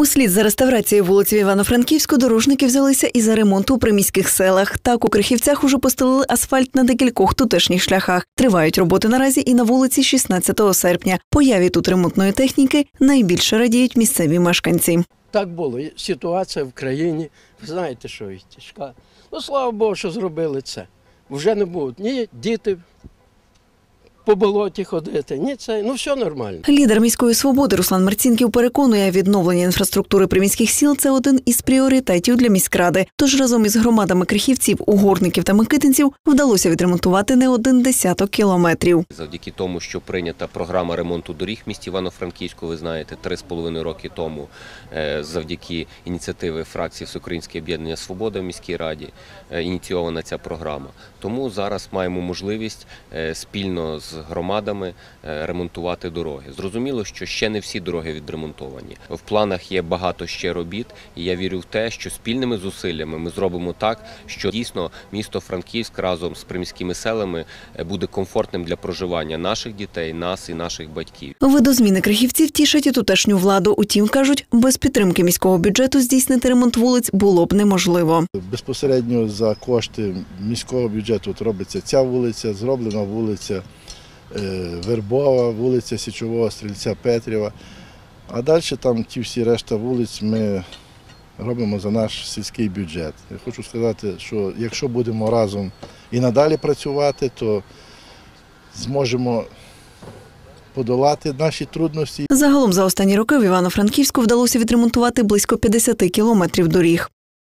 Услід за реставрацією вулиці Івано-Франківську дорожники взялися і за ремонт у приміських селах. Так у Крихівцях уже постелили асфальт на декількох тутешніх шляхах. Тривають роботи наразі і на вулиці 16 серпня. Появі тут ремонтної техніки найбільше радіють місцеві мешканці. Так було. Ситуація в країні, ви знаєте, що тяжка. Ну, слава Богу, що зробили це. Вже не будуть ні діти по болоті ходити, ні це. Ну, все нормально. Лідер міської свободи Руслан Марцінків переконує, відновлення інфраструктури приміських сіл це один із пріоритетів для міськради. Тож разом із громадами крихівців, угорників та микитинців вдалося відремонтувати не один десяток кілометрів. Завдяки тому, що прийнята програма ремонту доріг в місті Івано-Франківську, ви знаєте, три з половиною роки тому, е, завдяки ініціативи фракції Всеукраїнське об'єднання Свобода в міській раді е, ініційована ця програма. Тому зараз маємо можливість е, спільно з громадами е, ремонтувати дороги. Зрозуміло, що ще не всі дороги відремонтовані. В планах є багато ще робіт, і я вірю в те, що спільними зусиллями ми зробимо так, що дійсно місто Франківськ разом з приміськими селами е, буде комфортним для проживання наших дітей, нас і наших батьків. Видозміни крихівців тішать і тутешню владу. Утім, кажуть, без підтримки міського бюджету здійснити ремонт вулиць було б неможливо. Безпосередньо за кошти міського бюджету робиться ця вулиця, зроблена вулиця Вербова, вулиця Січового Стрільця Петрєва. А далі там ті всі решта вулиць ми робимо за наш сільський бюджет. Я хочу сказати, що якщо будемо разом і надалі працювати, то зможемо подолати наші трудності. Загалом за останні роки в Івано-Франківську вдалося відремонтувати близько 50 кілометрів доріг.